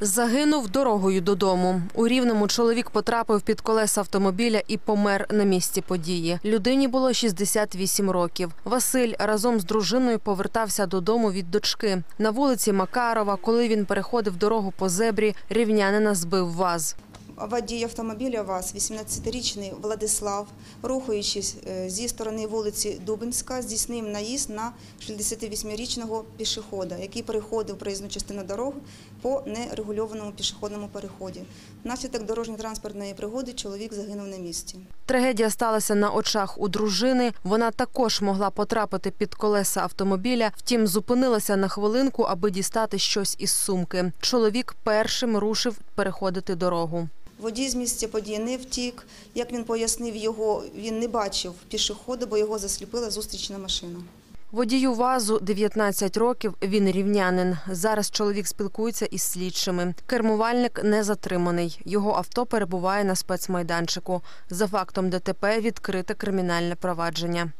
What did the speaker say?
Загинув дорогою додому. У Рівному чоловік потрапив під колеса автомобіля і помер на місці події. Людині було 68 років. Василь разом з дружиною повертався додому від дочки. На вулиці Макарова, коли він переходив дорогу по зебрі, рівнянина збив ваз. Водій автомобіля ВАЗ, 18-річний Владислав, рухаючись е, зі сторони вулиці Дубинська, здійснив наїзд на 68-річного пішохода, який переходив проїзну частину дороги по нерегульованому пішохідному переході. Внаслідок дорожньо-транспортної пригоди чоловік загинув на місці. Трагедія сталася на очах у дружини. Вона також могла потрапити під колеса автомобіля, втім зупинилася на хвилинку, аби дістати щось із сумки. Чоловік першим рушив переходити дорогу. Водій з місця події не втік. Як він пояснив його, він не бачив пішохода, бо його засліпила зустрічна машина. Водію вазу 19 років. Він рівнянин. Зараз чоловік спілкується із слідчими. Кермувальник не затриманий. Його авто перебуває на спецмайданчику. За фактом ДТП відкрите кримінальне провадження.